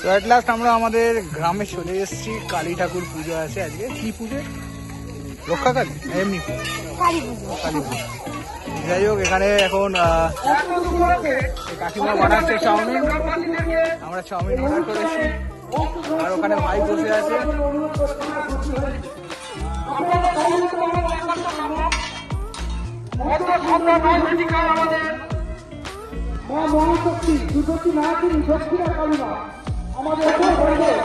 তো at last আমরা আমাদের গ্রামে চলে এসেছি, কালী ঠাকুর পুজো আছে আজকে। কি পুজো? রক্ষা কালী না এমনি? কালী পুজো। যাই হোক, এখানে এখন কাকিমা বানাচ্ছে চাউমিন। আমরা চাউমিন অর্ডার করেছি। আর ওখানে ভাই বসে আছে। মা মহাশক্তি দুর্গতি নায়িনী দক্ষিণা কালিমা আমাদের করে বিদায়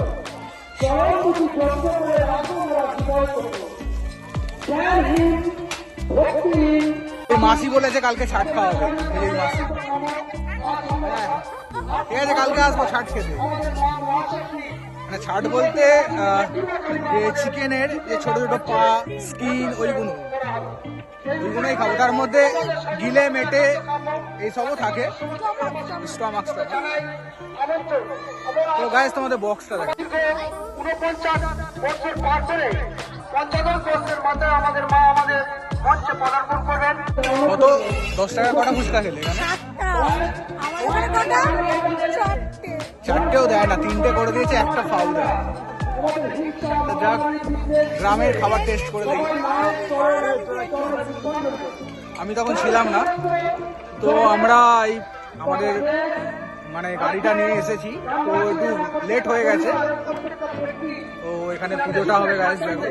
ভক্তিহীন মাসি বলেছে কালকে ছাট খাওয়া হবে। এই মাসি। হ্যাঁ। ঠিক আছে কালকে আসব ছাট খেতে। মানে ছাট বলতে চিকেনের যে ছোট ছোট পা, স্কিন ওইগুলো ওইগুলোই খাব। তার মধ্যে গিলে, মেটে এইসবও থাকে। স্টমাক তো গাইস তোমাদের বক্সটা দেখো উনপঞ্চাশ বছর পার করে পঞ্চাদশ বছরের মাথায় আমাদের মা আমাদের মঞ্চে পদার্পণ করবেন। কত? দশ টাকা কটা ফুচকা খেলে চারটেও দেয় না তিনটে করে দিয়েছে একটা ফাউল দেয়। যাক গ্রামের খাবার টেস্ট করে দেখি। আমি তখন ছিলাম না তো আমরা এই আমাদের মানে গাড়িটা নিয়ে এসেছি তো একটু লেট হয়ে গেছে। তো এখানে পুজোটা হবে গাইস দেখো।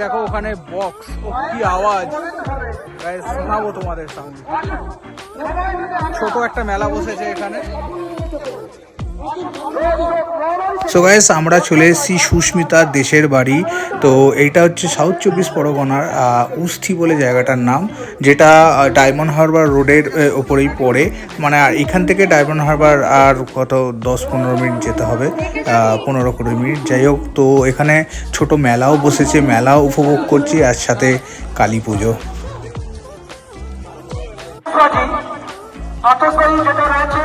দেখো ওখানে বক্স ও কি আওয়াজ। শোনাবো তোমাদের সামনে। ছোট একটা মেলা বসেছে এখানে। সো গাইস আমরা চলে এসেছি সুস্মিতার দেশের বাড়ি। তো এইটা হচ্ছে সাউথ চব্বিশ পরগনার উস্থি বলে জায়গাটার নাম, যেটা ডায়মন্ড হারবার রোডের ওপরেই পড়ে। মানে এখান থেকে ডায়মন্ড হারবার আর কত, দশ পনেরো মিনিট যেতে হবে পনেরো কুড়ি মিনিট। যাই হোক, তো এখানে ছোট মেলাও বসেছে, মেলাও উপভোগ করছি, আর সাথে কালী পুজো। যেটা রয়েছে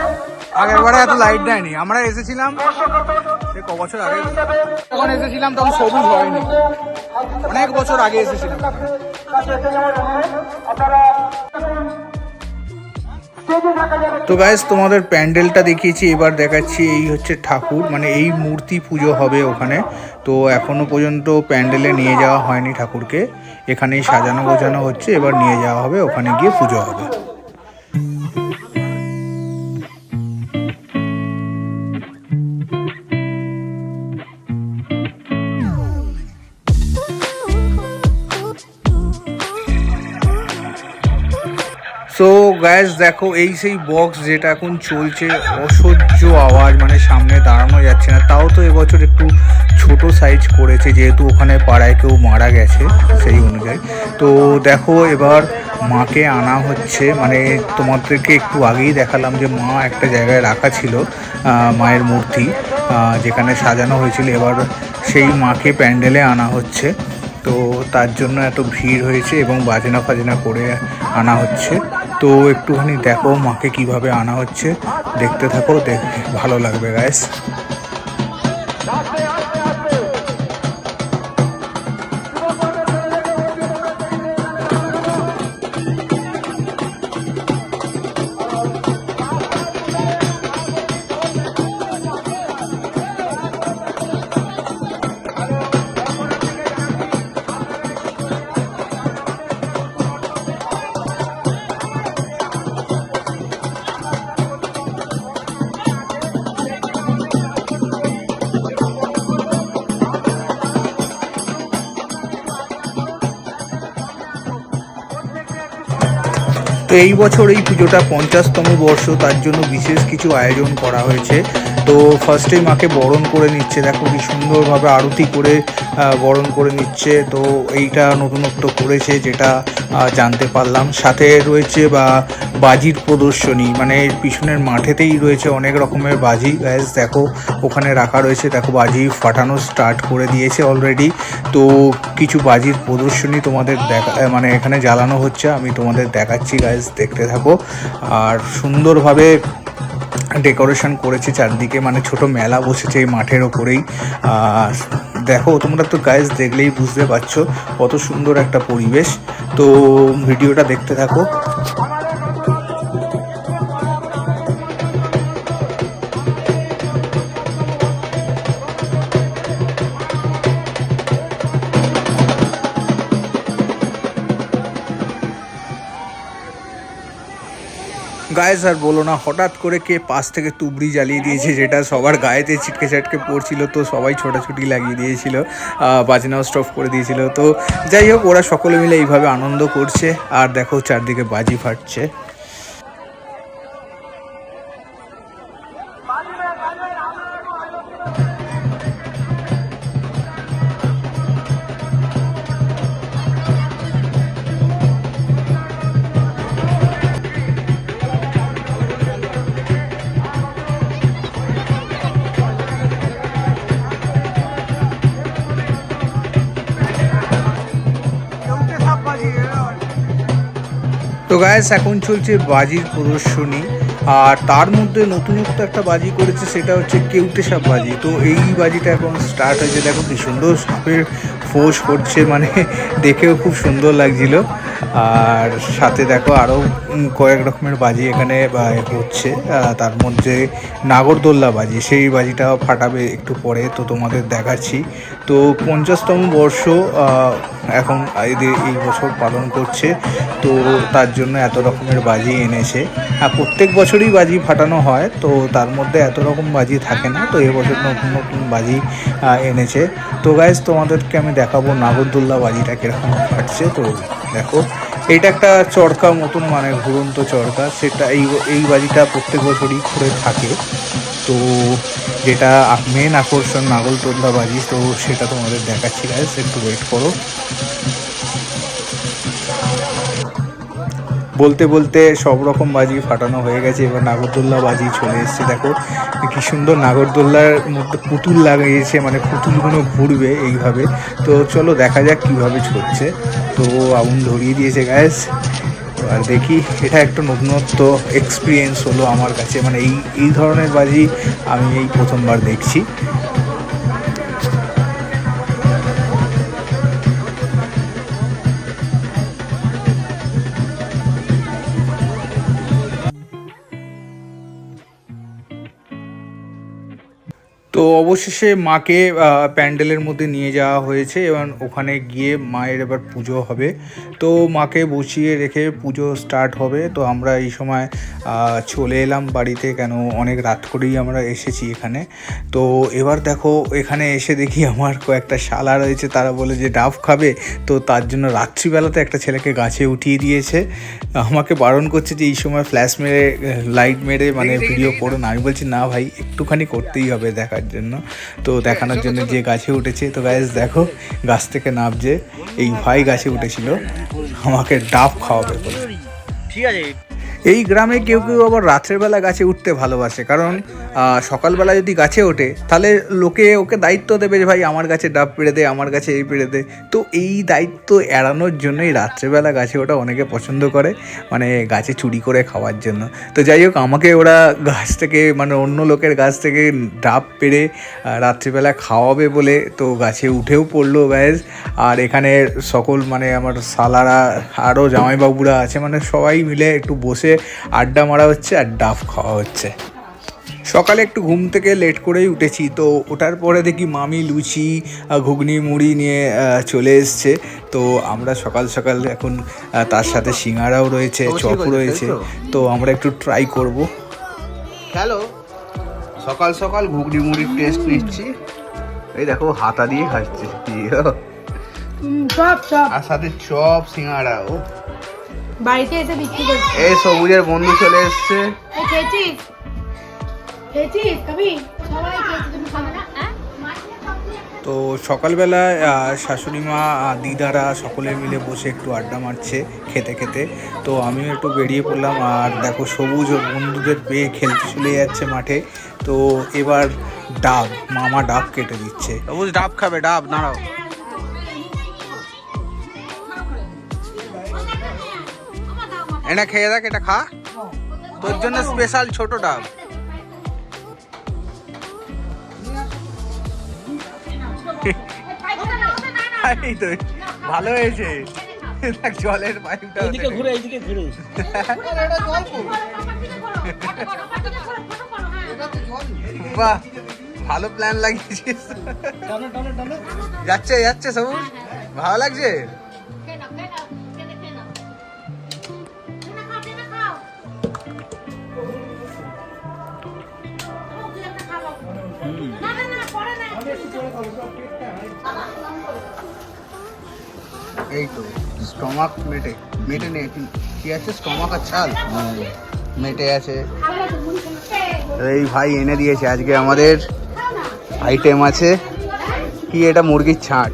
আগের বারে এত লাইট দেয়নি। আমরা এসেছিলাম ক বছর আগে? যখন এসেছিলাম তখন সবুজ হয়নি। অনেক বছর আগে এসেছিলাম। তো গাইস তোমাদের প্যান্ডেলটা দেখিয়েছি, এবার দেখাচ্ছি এই হচ্ছে ঠাকুর মানে এই মূর্তি পুজো হবে ওখানে। তো এখনও পর্যন্ত প্যান্ডেলে নিয়ে যাওয়া হয়নি ঠাকুরকে। এখানেই সাজানো গোছানো হচ্ছে, এবার নিয়ে যাওয়া হবে, ওখানে গিয়ে পুজো হবে। গ্যাস দেখো এই সেই বক্স যেটা এখন চলছে, অসহ্য আওয়াজ মানে সামনে দাঁড়ানো যাচ্ছে না। তাও তো এবছর একটু ছোট সাইজ করেছে, যেহেতু ওখানে পাড়ায় কেউ মারা গেছে সেই অনুযায়ী। তো দেখো এবার মাকে আনা হচ্ছে মানে তোমাদেরকে একটু আগেই দেখালাম যে মা একটা জায়গায় রাখা ছিল মায়ের মূর্তি যেখানে সাজানো হয়েছিল। এবার সেই মাকে প্যান্ডেলে আনা হচ্ছে। তো তার জন্য এত ভিড় হয়েছে এবং বাজনা ফাজনা করে আনা হচ্ছে। তো একটুখানি দেখো মাকে কীভাবে আনা হচ্ছে। দেখতে থাকো দেখ ভালো লাগবে গাইস তো এই বছর এই পুজোটা পঞ্চাশতম বর্ষ তার জন্য বিশেষ কিছু আয়োজন করা হয়েছে। তো ফার্স্টে মাকে বরণ করে নিচ্ছে। দেখো কি সুন্দরভাবে আরতি করে বরণ করে নিচ্ছে। তো এইটা নতুনত্ব করেছে যেটা জানতে পারলাম। সাথে রয়েছে বা, বাজির প্রদর্শনী। মানে পিছনের মাঠেতেই রয়েছে অনেক রকমের বাজি। গ্যাস দেখো, ওখানে রাখা রয়েছে। দেখো, বাজি ফাটানো স্টার্ট করে দিয়েছে অলরেডি তো কিছু বাজির প্রদর্শনী তোমাদের দেখা মানে এখানে জ্বালানো হচ্ছে। আমি তোমাদের দেখাচ্ছি গাইজ দেখতে থাকো। আর সুন্দরভাবে ডেকোরেশন করেছে চারদিকে মানে ছোট মেলা বসেছে এই মাঠের ওপরেই। দেখো, তোমরা তো গাইজ দেখলেই বুঝতে পারছ কত সুন্দর একটা পরিবেশ। তো ভিডিওটা দেখতে থাকো। গায়ে আর বলো না, হঠাৎ করে কে পাশ থেকে তুবড়ি জ্বালিয়ে দিয়েছে যেটা সবার গায়েতে ছিটকে ছাটকে পড়ছিল, তো সবাই ছোটাছুটি লাগিয়ে দিয়েছিল বাজনাও স্টপ করে দিয়েছিল। তো যাই হোক, ওরা সকলে মিলে এইভাবে আনন্দ করছে, আর দেখো চারদিকে বাজি ফাটছে। গায়েস এখন চলছে বাজির প্রদর্শনী, আর তার মধ্যে নতুনত্ব একটা বাজি করেছে, সেটা হচ্ছে কেউটে সাপ বাজি। তো এই বাজিটা এখন স্টার্ট হয়েছে। দেখো কি সুন্দর সাপের ফোর্স করছে মানে দেখেও খুব সুন্দর লাগছিল। আর সাথে দেখো আরও কয়েক রকমের বাজি এখানে হচ্ছে। তার মধ্যে নাগরদোল্লা বাজি, সেই বাজিটা ফাটাবে একটু পরে, তো তোমাদের দেখাচ্ছি। তো পঞ্চাশতম বর্ষ এখন এদের এই বছর পালন করছে, তো তার জন্য এত রকমের বাজি এনেছে। আর প্রত্যেক বছরই বাজি ফাটানো হয়, তো তার মধ্যে এত রকম বাজি থাকে না, তো এবছর নতুন নতুন বাজি এনেছে। তো গাইজ তোমাদেরকে আমি দেখাবো নাগরদোল্লা বাজিটা কীরকম ফাটছে, তো দেখো। এটা একটা চরকা মতন মানে ঘুরন্ত চরকা। সেটা এই এই বাজিটা প্রত্যেক বছরই ঘুরে থাকে। তো যেটা মেন আকর্ষণ নাগরদোল্লা বাজি তো সেটা তোমাদের দেখাচ্ছি গাছ একটু ওয়েট করো। বলতে বলতে সব রকম বাজি ফাটানো হয়ে গেছে। এবার নাগরদোল্লা বাজি চলে এসেছে। দেখো, কি সুন্দর নাগরদোল্লার মধ্যে পুতুল লাগিয়েছে মানে পুতুলগুলো ঘুরবে এইভাবে। তো চলো দেখা যাক কীভাবে চলছে তো আগুন ধরিয়ে দিয়েছে গ্যাস আর দেখি, এটা একটা নতুনত্ব এক্সপিরিয়েন্স হলো আমার কাছে। মানে এই এই ধরনের বাজি আমি এই প্রথমবার দেখছি। অবশেষে মাকে প্যান্ডেলের মধ্যে নিয়ে যাওয়া হয়েছে এবং ওখানে গিয়ে মায়ের এবার পুজো হবে। তো মাকে বসিয়ে রেখে পুজো স্টার্ট হবে। তো আমরা এই সময় চলে এলাম বাড়িতে কেন অনেক রাত করেই আমরা এসেছি এখানে। তো এবার দেখো এখানে এসে দেখি আমার কয়েকটা শালা রয়েছে তারা বলে যে ডাব খাবে? তো তার জন্য রাত্রিবেলাতে একটা ছেলেকে গাছে উঠিয়ে দিয়েছে। আমাকে বারণ করছে যে এই সময় ফ্ল্যাশ মেরে লাইট মেরে মানে ভিডিও করো না। আমি বলছি না ভাই একটুখানি করতেই হবে দেখার জন্য। তো দেখানোর জন্য যে গাছে উঠেছে, তো গাছ দেখো, গাছ থেকে নামছে এই ভাই গাছে উঠেছিল। আমাকে ডাব খাওয়াবে বলে। ঠিক আছে। এই গ্রামে কেউ কেউ আবার রাত্রের বেলা গাছে উঠতে ভালোবাসে, কারণ সকালবেলা যদি গাছে ওঠে, তাহলে লোকে ওকে দায়িত্ব দেবে যে, ভাই, আমার গাছে ডাব পেড়ে দে, আমার গাছে এই পেড়ে দে। তো এই দায়িত্ব এড়ানোর জন্যই রাত্রেবেলা গাছে ওটা অনেকে পছন্দ করে মানে গাছে চুরি করে খাওয়ার জন্য। তো যাই হোক, আমাকে ওরা গাছ থেকে মানে অন্য লোকের গাছ থেকে ডাব পেড়ে রাত্রিবেলা খাওয়াবে বলে, তো গাছে উঠেও পড়ল ব্যাস। আর এখানে সকল মানে আমার সালারা আরও জামাইবাবুরা আছে মানে সবাই মিলে একটু বসে আড্ডা মারা হচ্ছে আর ডাফ খাওয়া হচ্ছে। সকালে একটু ঘুম থেকে লেট করেই উঠেছি তো ওঠার পরে দেখি মামি লুচি ঘুগনি মুড়ি নিয়ে চলে এসছে। তো আমরা সকাল সকাল এখন তার সাথে সিঙ্গারাও রয়েছে চপ রয়েছে। তো? আমরা একটু ট্রাই করব। হ্যালো সকাল সকাল ঘুগনি মুড়ির টেস্ট নিচ্ছি। এই দেখো হাতা দিয়ে খাচ্ছে। আর সাথে চপ সিঙ্গারা ও। বাড়িতে এসে বিক্রি করছি। এই সবুজের বন্ধু চলে এসছে। খেয়েছিস? খেয়েছিস কবি? সবাই খেয়েছি তুমি খাবে না? হ্যাঁ? তো সকালবেলা শাশুড়ি মা দিদারা সকলে মিলে বসে একটু আড্ডা মারছে খেতে খেতে। তো আমিও একটু বেরিয়ে পড়লাম আর দেখো সবুজ ও বন্ধুদের পেয়ে খেলতে চলে যাচ্ছে মাঠে। তো এবার ডাব মামা ডাব কেটে দিচ্ছে। সবুজ ডাব খাবে ডাব দাঁড়াও এটা খেয়ে দেখ এটা খা। তোর জন্য স্পেশাল ছোট ডাব। এই তো ভালো হয়েছে। দেখ, জলের পাইপটা এইদিকে ঘুরে এইদিকে ঘুরে। বাহ ভালো প্ল্যান লাগিয়েছিস। যাচ্ছে যাচ্ছে সবুজ। ভালো লাগছে? এই তো স্টমাক মেটে মেটে নেই কি আছে? স্টমাক আর ছাল? মেটে আছে। এই ভাই এনে দিয়েছে আজকে আমাদের আইটেম আছে। কি এটা? মুরগির ছাট।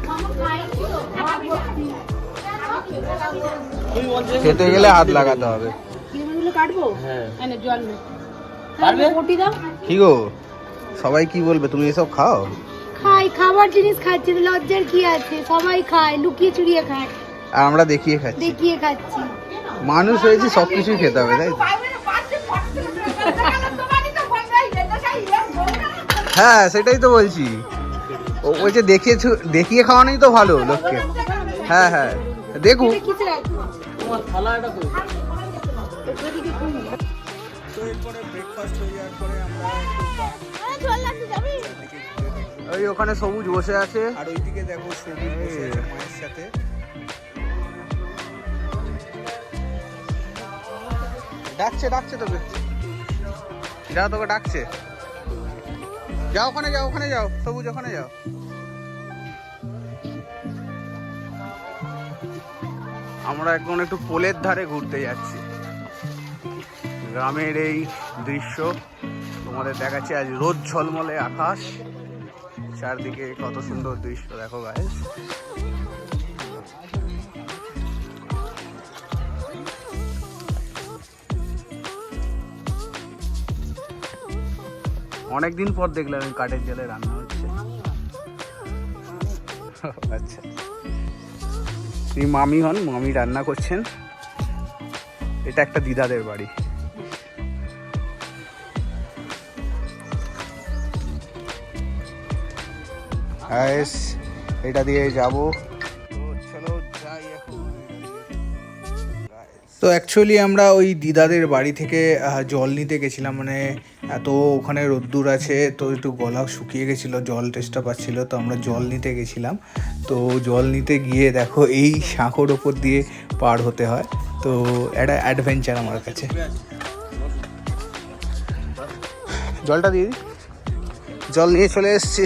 খেতে গেলে হাত লাগাতে হবে। হ্যাঁ। কি গো? সবাই কি বলবে? তুমি এসব খাও? খাই খাবার জিনিস খাচ্ছি লজ্জার কি আছে? সবাই খায় লুকিয়ে চুরিয়ে খায়। আর আমরা দেখিয়ে খাচ্ছি। দেখিয়ে খাচ্ছি। মানুষ হয়েছি সব কিছুই খেতে হবে তাই তো? হ্যাঁ সেটাই তো বলছি। ও বলছে দেখিয়ে ছু- দেখিয়ে খাওয়ানোই তো ভালো লোককে। হ্যাঁ হ্যাঁ। তো এরপরে ব্রেকফাস্ট হয়ে যাওয়ার পরে আমরা ওই ওখানে সবুজ বসে আছে। আর ওইদিকে দেখো সবুজ বসে আছে মায়ের সাথে। ডাকছে ডাকছে তোকে। যাও তোকে ডাকছে। যাও ওখানে যাও ওখানে যাও। সবুজ ওখানে যাও। আমরা এখন একটু পোলের ধারে ঘুরতে যাচ্ছি। গ্রামের এই দৃশ্য তোমাদের দেখাচ্ছে আজ রোদ ঝলমলে আকাশ। চারদিকে কত সুন্দর দৃশ্য, দেখো গাইস অনেকদিন পর দেখলাম এই কাঠের জলে রান্না হচ্ছে। আচ্ছা। তিনি মামি হন, মামি রান্না করছেন। এটা একটা দিদাদের বাড়ি। Guys, এটা দিয়ে যাব। তো চলো যাই তো অ্যাকচুয়ালি আমরা ওই দিদাদের বাড়ি থেকে জল নিতে গেছিলাম মানে এত ওখানে রোদ্দুর আছে তো একটু গলা শুকিয়ে গেছিল জল টেস্টটা পাচ্ছিল তো আমরা জল নিতে গেছিলাম। তো জল নিতে গিয়ে দেখো এই শাঁখোর ওপর দিয়ে পার হতে হয়। তো একটা অ্যাডভেঞ্চার আমার কাছে। জলটা দিয়ে জল নিয়ে চলে এসছি।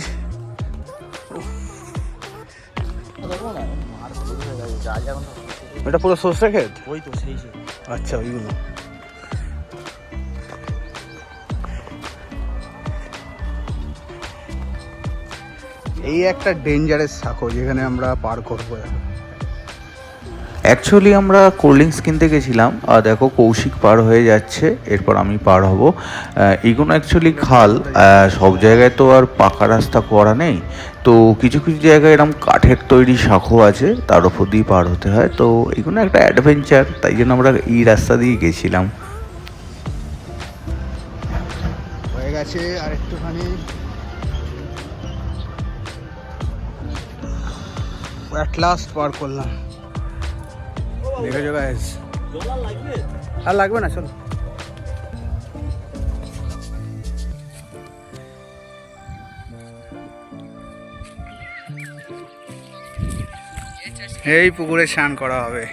এটা পুরো সর্ষে ক্ষেত? ওই তো সেই আচ্ছা ওইগুলো। এই একটা ডেঞ্জারাস সাঁকো যেখানে আমরা পার করব এখন। অ্যাকচুয়ালি আমরা কোল্ড ড্রিঙ্কস কিনতে গেছিলাম। আর দেখো, কৌশিক পার হয়ে যাচ্ছে। এরপর আমি পার হব। এগুলো অ্যাকচুয়ালি খাল। সব জায়গায় তো আর পাকা রাস্তা করা নেই। তো কিছু কিছু জায়গায় এরকম কাঠের তৈরি শাখো আছে। তার উপর দিয়ে পার হতে হয়। তো এগুলো একটা অ্যাডভেঞ্চার তাই জন্য আমরা এই রাস্তা দিয়ে গেছিলাম। হয়ে গেছে আর একটুখানি লাস্ট পার করলাম। দেখেছ গাইস আর লাগবে না চলো এই পুকুরে স্নান করা হবে।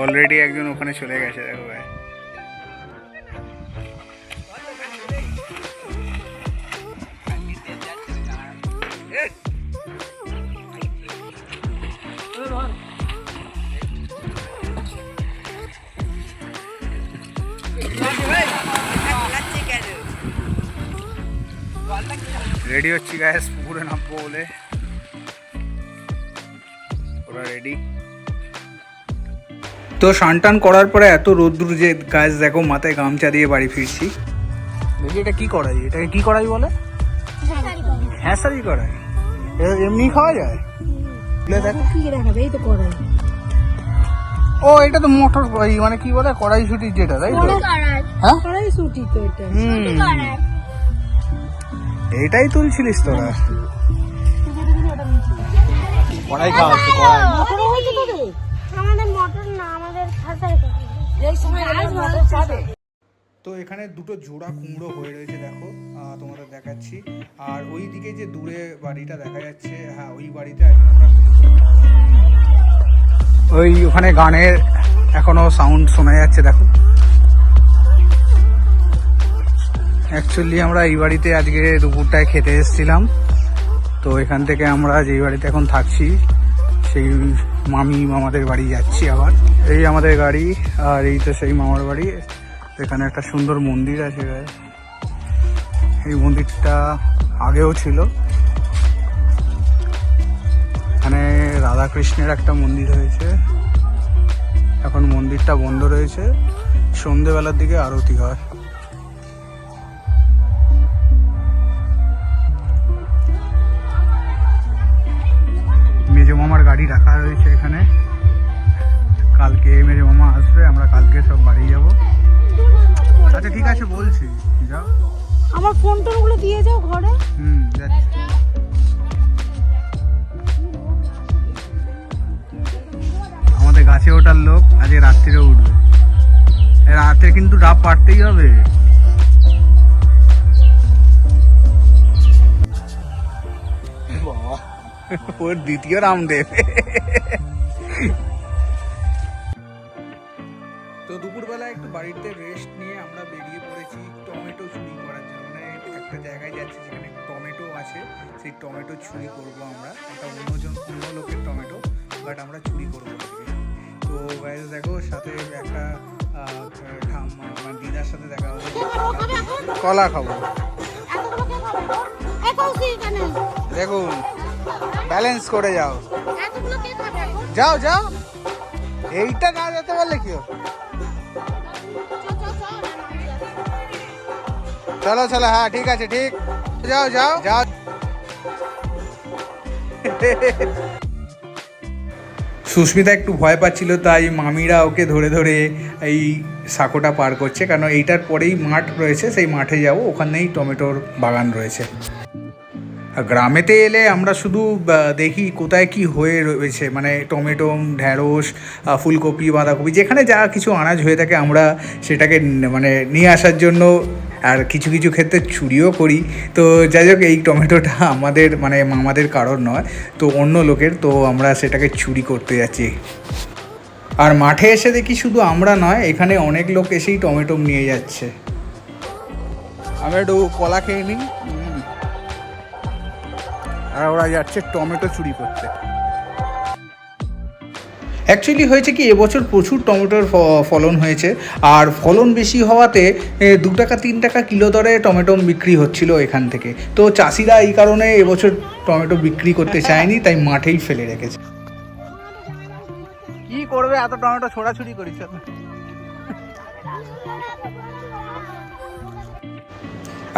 অলরেডি একজন ওখানে চলে গেছে দেখো ভাই। রেডি হচ্ছি গ্যাস পুকুরে নামবো বলে। ওরা রেডি তো স্নান টান করার পরে এত রোদ্দুর যে গাছ দেখো মাথায় গামছা দিয়ে বাড়ি ফিরছি। দেখি এটা কি করাই এটাকে কি করাই বলে? হ্যাঁ সারি করাই এমনি খাওয়া যায়? ও এটা তো মোটর মানে কি বলে? কড়াইশুটির যেটা তাই তো? হ্যাঁ? করাই ছুটি তো এটা। হুম। এইটাই তুলছিলিস তোরা। কড়াই খাওয়া হচ্ছে কড়াই আমাদের না আমাদের তো এখানে দুটো জোড়া কুমড়ো হয়ে রয়েছে দেখো। তোমাদের দেখাচ্ছি। আর ওই দিকে যে দূরে বাড়িটা দেখা যাচ্ছে হ্যাঁ ওই বাড়িতে এখন আমরা ওই ওখানে গানের এখনও সাউন্ড শোনা যাচ্ছে দেখো। অ্যাকচুয়ালি আমরা এই বাড়িতে আজকে দুপুরটায় খেতে এসেছিলাম। তো এখান থেকে আমরা যেই বাড়িতে এখন থাকছি, সেই মামি মামাদের বাড়ি যাচ্ছি আবার। এই আমাদের গাড়ি আর এই তো সেই মামার বাড়ি। এখানে একটা সুন্দর মন্দির আছে। এই মন্দিরটা আগেও ছিল। এখানে রাধাকৃষ্ণের একটা মন্দির হয়েছে। এখন মন্দিরটা বন্ধ রয়েছে। সন্ধেবেলার দিকে আরতি হয়। মেজো মামার গাড়ি রাখা রয়েছে এখানে। কালকে মেজো মামা আসবে আমরা কালকে সব বাড়ি যাব। আচ্ছা ঠিক আছে বলছি। যাও। আমার ফোন টোনগুলো দিয়ে যাও ঘরে। হুম যাচ্ছি। আমাদের গাছে ওঠার লোক আজকে রাত্রিরে উঠবে। রাতে কিন্তু ডাব পারতেই হবে। ওর দ্বিতীয় রামদেব তো দুপুরবেলা একটু বাড়িতে রেস্ট নিয়ে আমরা বেরিয়ে পড়েছি টমেটো চুরি করার জন্য। মানে একটা জায়গায় যাচ্ছি যেখানে টমেটো আছে সেই টমেটো চুরি করব আমরা। একটা অন্যজন অন্য লোকের টমেটো বাট আমরা চুরি করব তো গাইজ দেখো সাথে একটা মানে দিদার সাথে দেখা হবে। কলা খাব দেখুন। ব্যালেন্স করে যাও। যাও যাও। এইটা না যেতে পারলে কি? চলো চলো হ্যাঁ ঠিক আছে ঠিক। যাও যাও। যাও। সুস্মিতা একটু ভয় পাচ্ছিল তাই মামিরা ওকে ধরে ধরে এই সাঁকোটা পার করছে। কারণ এইটার পরেই মাঠ রয়েছে সেই মাঠে যাব। ওখানেই টমেটোর বাগান রয়েছে। গ্রামেতে এলে আমরা শুধু দেখি কোথায় কি হয়ে রয়েছে। মানে টমেটো, ঢ্যাঁড়স ফুলকপি, বাঁধাকপি, যেখানে যা কিছু আনাজ হয়ে থাকে, আমরা সেটাকে মানে নিয়ে আসার জন্য আর কিছু কিছু ক্ষেত্রে চুরিও করি। তো যাই হোক, এই টমেটোটা আমাদের মানে আমাদের কারোর নয়, তো অন্য লোকের, তো আমরা সেটাকে চুরি করতে যাচ্ছি। আর মাঠে এসে দেখি শুধু আমরা নয়, এখানে অনেক লোক এসেই টমেটো নিয়ে যাচ্ছে। আমরা একটু কলা খেয়ে নিই। আর ওরা যাচ্ছে টমেটো চুরি করতে অ্যাকচুয়ালি হয়েছে কি এবছর প্রচুর টমেটোর ফলন হয়েছে। আর ফলন বেশি হওয়াতে দু টাকা তিন টাকা কিলো দরে টমেটো বিক্রি হচ্ছিল এখান থেকে। তো চাষিরা এই কারণে এবছর টমেটো বিক্রি করতে চায়নি তাই মাঠেই ফেলে রেখেছে। কি করবে এত টমেটো ছোড়াছুড়ি করিস।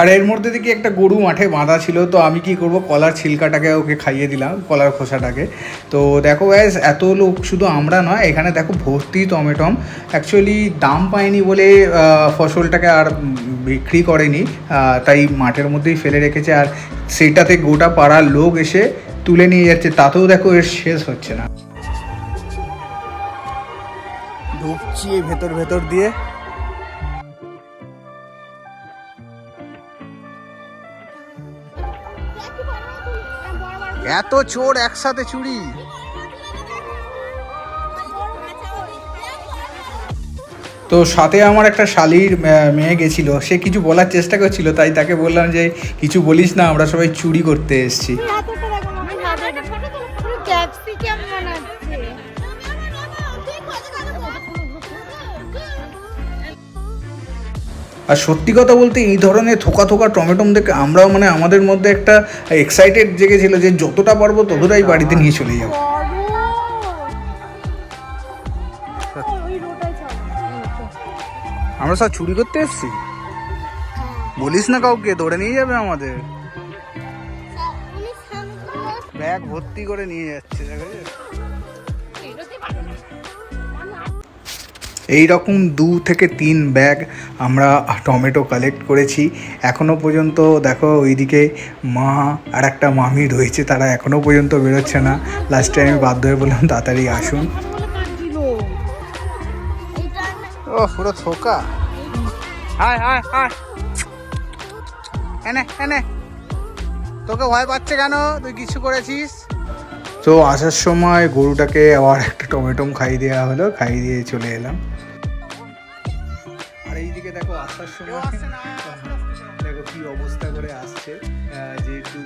আর এর মধ্যে দেখি একটা গরু মাঠে বাঁধা ছিল, তো আমি কি করব? কলার ছিলকাটাকে ওকে খাইয়ে দিলাম, কলার খোসাটাকে। তো দেখো গ্যাস এত লোক শুধু আমরা নয়, এখানে দেখো ভর্তি টমেটম। অ্যাকচুয়ালি দাম পায়নি বলে ফসলটাকে আর বিক্রি করেনি তাই মাঠের মধ্যেই ফেলে রেখেছে। আর সেইটাতে গোটা পাড়ার লোক এসে তুলে নিয়ে যাচ্ছে, তাতেও দেখো এর শেষ হচ্ছে না। ঢুকছি ভেতর ভেতর দিয়ে। এত চোর একসাথে চুরি। তো সাথে আমার একটা শালির মেয়ে গেছিল। সে কিছু বলার চেষ্টা করছিল তাই তাকে বললাম যে কিছু বলিস না আমরা সবাই চুরি করতে এসেছি। ক্যাপসিকাম আর সত্যি কথা বলতে এই ধরনের থোকা থোকা টমেটোম দেখে আমরাও মানে আমাদের মধ্যে একটা এক্সাইটেড জেগেছিল যে যতটা পারব ততটাই বাড়িতে নিয়ে চলে যাব। আমরা সব চুরি করতে এসেছি? বলিস না কাউকে ধরে নিয়ে যাবে আমাদের। ব্যাগ ভর্তি করে নিয়ে যাচ্ছে দেখো এই রকম দু থেকে তিন ব্যাগ আমরা টমেটো কালেক্ট করেছি। এখনও পর্যন্ত দেখো ওইদিকে মা আর একটা মামি রয়েছে, তারা এখনও পর্যন্ত বেরোচ্ছে না। লাস্টে আমি বাধ্য হয়ে বললাম, তাড়াতাড়ি আসুন। পুরো থোকা। এনে এনে। তোকে ভয় পাচ্ছে কেন? তুই কিছু করেছিস? তো আসার সময় গরুটাকে আবার একটা টমেটোম খাইয়ে দেওয়া হলো খাইয়ে দিয়ে চলে এলাম। আর এইদিকে দেখো, আসার সময় দেখো কি অবস্থা করে আসছে। যেহেতু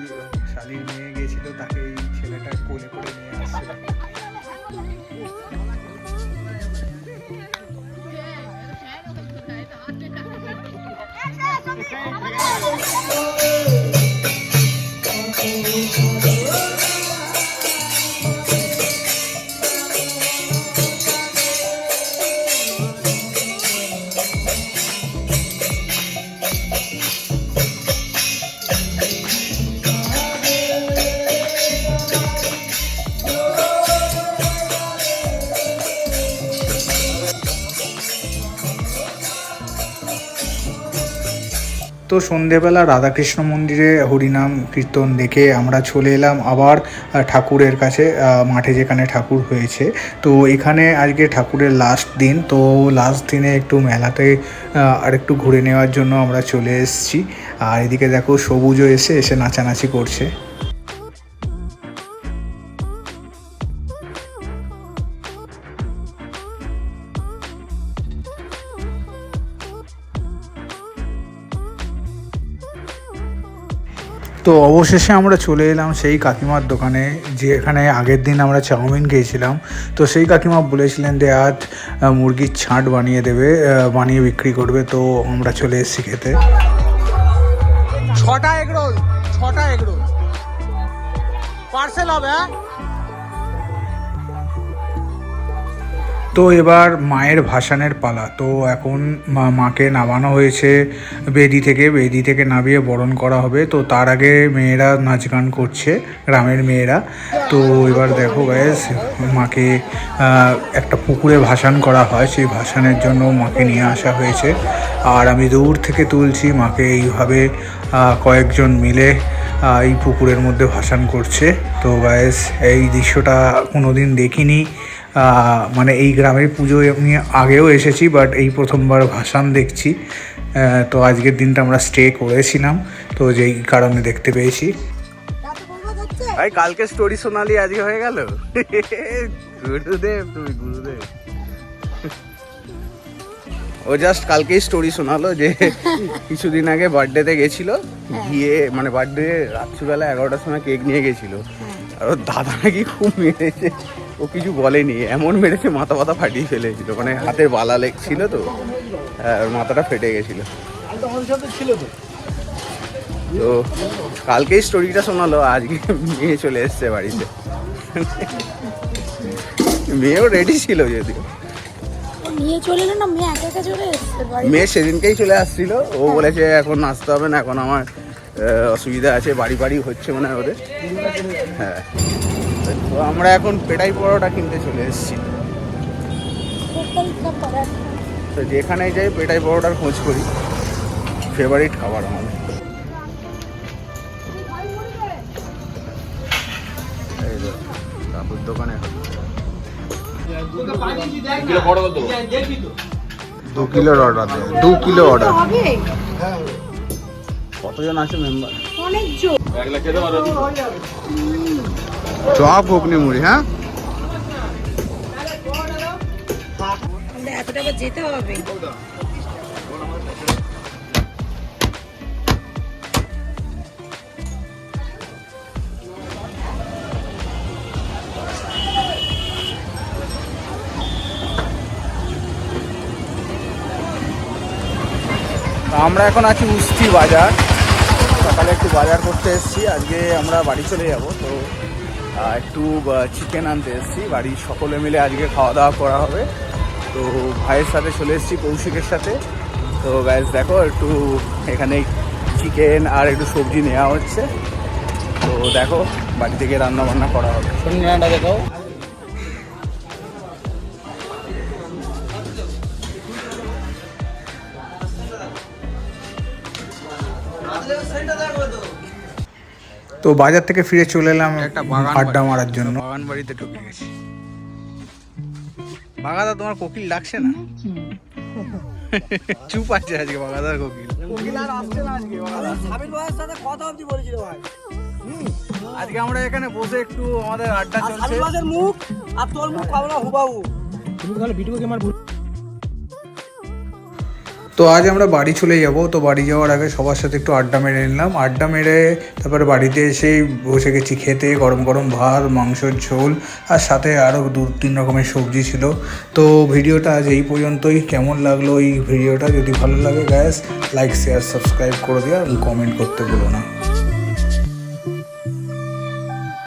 শালির মেয়ে গেছিল, তাকে এই ছেলেটা কোলে করে নিয়ে আসছে। তো সন্ধেবেলা রাধাকৃষ্ণ মন্দিরে হরিনাম কীর্তন দেখে আমরা চলে এলাম আবার ঠাকুরের কাছে মাঠে যেখানে ঠাকুর হয়েছে। তো এখানে আজকে ঠাকুরের লাস্ট দিন, তো লাস্ট দিনে একটু মেলাতে আর একটু ঘুরে নেওয়ার জন্য আমরা চলে এসেছি। আর এদিকে দেখো সবুজও এসে এসে নাচানাচি করছে। তো অবশেষে আমরা চলে এলাম সেই কাকিমার দোকানে যেখানে আগের দিন আমরা চাউমিন খেয়েছিলাম। তো সেই কাকিমা বলেছিলেন যে, আজ মুরগির ছাঁট বানিয়ে দেবে বানিয়ে বিক্রি করবে। তো আমরা চলে এসেছি খেতে। ছটা এগরোল ছটা এগরোল। পার্সেল হবে হ্যাঁ? তো এবার মায়ের ভাসানের পালা। তো এখন মাকে নামানো হয়েছে বেদি থেকে। বেদি থেকে নামিয়ে বরণ করা হবে। তো তার আগে মেয়েরা নাচ গান করছে, গ্রামের মেয়েরা। তো এবার দেখো গ্যাস মাকে একটা পুকুরে ভাসান করা হয়। সেই ভাসানের জন্য মাকে নিয়ে আসা হয়েছে। আর আমি দূর থেকে তুলছি, মাকে এইভাবে কয়েকজন মিলে এই পুকুরের মধ্যে ভাসান করছে। তো গ্যাস এই দৃশ্যটা কোনোদিন দেখিনি। মানে এই গ্রামের পুজোয় আমি আগেও এসেছি বাট এই প্রথমবার ভাসান দেখছি। তো আজকের দিনটা আমরা স্টে করেছিলাম তো যেই কারণে দেখতে পেয়েছি। ভাই কালকে স্টোরি শোনালি আজকে হয়ে গেল? গুরুদেব তুমি গুরুদেব। ও জাস্ট কালকেই স্টোরি শোনালো যে কিছুদিন আগে বার্থডেতে গেছিল গিয়ে মানে বার্থডে রাত্রিবেলা এগারোটার সময় কেক নিয়ে গেছিল। আর ওর দাদা নাকি খুব মেরেছে। ও কিছু বলেনি এমন মেরেছে মাথা মাথা ফাটিয়ে ফেলেছিল মানে হাতের বালা ছিল তো হ্যাঁ, ওর মাথাটা ফেটে গেছিল। তো কালকেই স্টোরিটা শোনালো আজকে মেয়ে চলে এসছে বাড়িতে। মেয়েও রেডি ছিল যদিও। নিয়ে চলে না মেয়ে একা একা চলে এসছে মেয়ে সেদিনকেই চলে আসছিল ও বলেছে এখন আসতে হবে না এখন আমার অসুবিধা আছে বাড়ি বাড়ি হচ্ছে মানে ওদের। হ্যাঁ। তো আমরা এখন পেটাই পরোটা কিনতে চলে এসেছি। তো যেখানে যাই পেটাই পরোটার খোঁজ করি। ফেভারিট খাবার আমাদের। এই যে, কাকুর দোকানে। দু কিলোর অর্ডার দেয় দু কিলো অর্ডার কতজন আছে মেম্বার অনেক জোর। চপ ঘুগনি মুড়ি হ্যাঁ যেতে হবে আমরা এখন আছি উস্তি বাজার। সকালে একটু বাজার করতে এসেছি, আজকে আমরা বাড়ি চলে যাব, তো একটু চিকেন আনতে এসেছি। বাড়ির সকলে মিলে আজকে খাওয়া দাওয়া করা হবে। তো ভাইয়ের সাথে চলে এসেছি, কৌশিকের সাথে। তো গ্যাস দেখো, একটু এখানে চিকেন আর একটু সবজি নেওয়া হচ্ছে। তো দেখো, বাড়ি থেকে রান্না বান্না করা হবে। দেখো তো বাজার থেকে ফিরে চলে এলাম একটা আড্ডা মারার জন্য। বাগান বাড়িতে ঢুকে গেছি। বাগাদা তোমার কোকিল ডাকছে না? চুপ আছে আজকে বাগাদার কোকিল। কোকিল আর আসছে না আজকে বাগাদা। কথা অব্দি বলেছিল ভাই। আজকে আমরা এখানে বসে একটু আমাদের আড্ডা চলছে। মাসের মুখ আর তোর মুখ পাবো না হুবাহু। তো তো আজ আমরা বাড়ি চলে যাব। তো বাড়ি যাওয়ার আগে সবার সাথে একটু আড্ডা মেরে নিলাম। আড্ডা মেরে তারপরে বাড়িতে এসেই বসে গেছি খেতে, গরম গরম ভাত, মাংসর ঝোল আর সাথে আরও দু তিন রকমের সবজি ছিল। তো ভিডিওটা আজ এই পর্যন্তই। কেমন লাগল এই ভিডিওটা? যদি ভালো লাগে গ্যাস লাইক শেয়ার সাবস্ক্রাইব করে দিও কমেন্ট করতে বলো না।